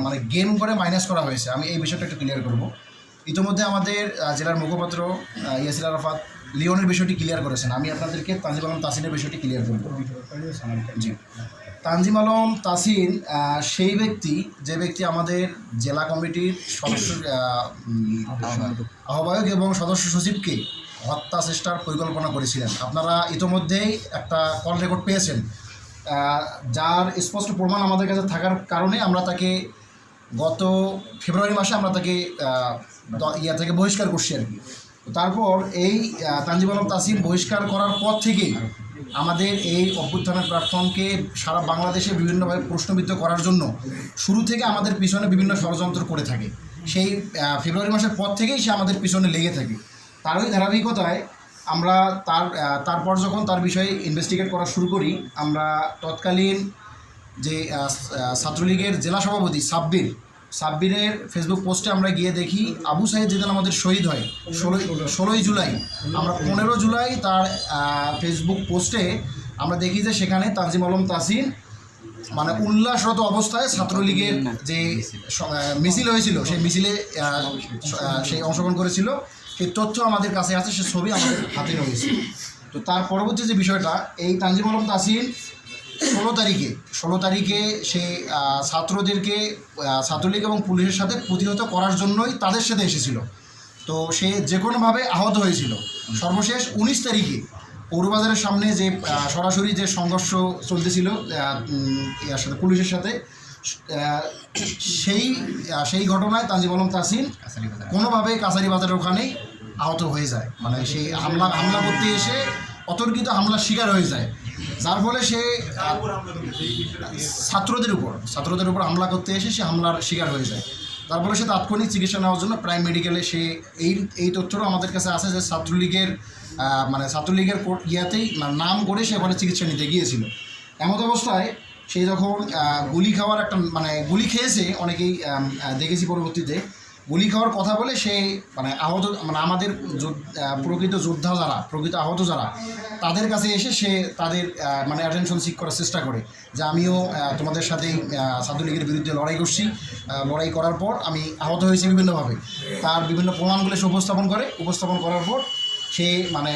মানে গেম করে মাইনাস করা হয়েছে। আমি এই বিষয়টা একটু ক্লিয়ার করব। ইতিমধ্যে আমাদের জেলার মুখপাত্র ইয়াসির আরাফাত লিওনের বিষয়টি ক্লিয়ার করেছেন। আমি আপনাদেরকে তানজিম আলম তাসিনের বিষয়টি ক্লিয়ার করব। জি। তানজিম আলম তাসিন সেই ব্যক্তি যে ব্যক্তি আমাদের জেলা কমিটির সদস্য আহ, আহ্বায়ক এবং সদস্য সচিবকে হত্যা চেষ্টার পরিকল্পনা করেছিলেন। আপনারা ইতোমধ্যেই একটা কল রেকর্ড পেয়েছেন। যার স্পষ্ট প্রমাণ আমাদের কাছে থাকার কারণে আমরা তাকে গত ফেব্রুয়ারি মাসে আমরা তাকে ইয়া থেকে বহিষ্কার করছি আর কি। তারপর এই আলম তাসিম বহিষ্কার করার পর থেকেই আমাদের এই অভ্যুত্থানের প্ল্যাটফর্মকে সারা বাংলাদেশে বিভিন্নভাবে প্রশ্নবিদ্ধ করার জন্য শুরু থেকে আমাদের পিছনে বিভিন্ন ষড়যন্ত্র করে থাকে। সেই ফেব্রুয়ারি মাসের পর থেকেই সে আমাদের পিছনে লেগে থাকে। তারই ধারাবাহিকতায় আমরা তার তারপর যখন তার বিষয়ে ইনভেস্টিগেট করা শুরু করি, আমরা তৎকালীন যে ছাত্রলীগের জেলা সভাপতি সাব্বির, সাব্বিরের ফেসবুক পোস্টে আমরা গিয়ে দেখি আবু সাহেব যেদিন আমাদের শহীদ হয়, ষোলোই ষোলোই জুলাই। আমরা পনেরো জুলাই তার ফেসবুক পোস্টে আমরা দেখি যে সেখানে তানজিম আলম তাসিন মানে উল্লাসরত অবস্থায় ছাত্রলীগের যে মিছিল হয়েছিল সেই মিছিলে সেই অংশগ্রহণ করেছিল। সেই তথ্য আমাদের কাছে আছে সে ছবি আমাদের হাতে রয়েছে। তো তার পরবর্তী যে বিষয়টা এই তানজিম আলম তাসিন ষোলো তারিখে ষোলো তারিখে সে ছাত্রদেরকে ছাত্রলীগ এবং পুলিশের সাথে প্রতিহত করার জন্যই তাদের সাথে এসেছিল। তো সে যে কোনোভাবে আহত হয়েছিল। সর্বশেষ উনিশ তারিখে পৌরবাজারের সামনে যে সরাসরি যে সংঘর্ষ চলতেছিল ইয়ার সাথে পুলিশের সাথে সেই সেই ঘটনায় তানজিম আলম তাসিন কোনোভাবে কাছারি বাজারের ওখানেই আহত হয়ে যায়। মানে সেই হামলা হামলা করতে এসে অতর্কিত হামলার শিকার হয়ে যায়। যার ফলে সে ছাত্রদের উপর ছাত্রদের উপর হামলা করতে এসে সে হামলার শিকার হয়ে যায়। তারপরে সে তাৎক্ষণিক চিকিৎসা নেওয়ার জন্য প্রাইম মেডিকেলে সে এই এই তথ্যটাও আমাদের কাছে আছে যে ছাত্রলীগের মানে ছাত্রলীগের ইয়াতেই নাম করে সে ওখানে চিকিৎসা নিতে গিয়েছিল। এমত অবস্থায় সে যখন গুলি খাওয়ার একটা মানে গুলি খেয়েছে, অনেকেই দেখেছি পরবর্তীতে, গুলি খাওয়ার কথা বলে সে মানে আহত মানে আমাদের প্রকৃত যোদ্ধা যারা, প্রকৃত আহত যারা, তাদের কাছে এসে সে তাদের মানে অ্যাটেনশন সিক করার চেষ্টা করে যে আমিও তোমাদের সাথেই ছাত্রলীগের বিরুদ্ধে লড়াই করছি। লড়াই করার পর আমি আহত হয়েছি বিভিন্নভাবে। তার বিভিন্ন প্রমাণগুলো সে উপস্থাপন করে, উপস্থাপন করার পর সে মানে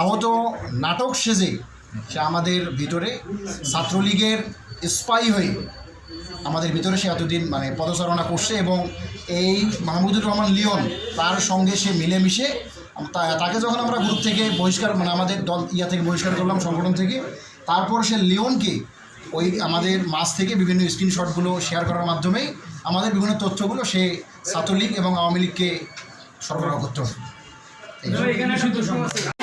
আহত নাটক সেজে সে আমাদের ভিতরে ছাত্রলীগের স্পাই হয়ে আমাদের ভিতরে সে এতদিন মানে পদচারণা করছে এবং এই মাহমুদুর রহমান লিওন তার সঙ্গে সে মিলেমিশে তাকে যখন আমরা গ্রুপ থেকে বহিষ্কার মানে আমাদের দল ইয়া থেকে বহিষ্কার করলাম সংগঠন থেকে, তারপর সে লিওনকে ওই আমাদের মাস থেকে বিভিন্ন স্ক্রিনশটগুলো শেয়ার করার মাধ্যমেই আমাদের বিভিন্ন তথ্যগুলো সে ছাত্রলীগ এবং আওয়ামী লীগকে সরবরাহ করতে হবে। এই জন্য।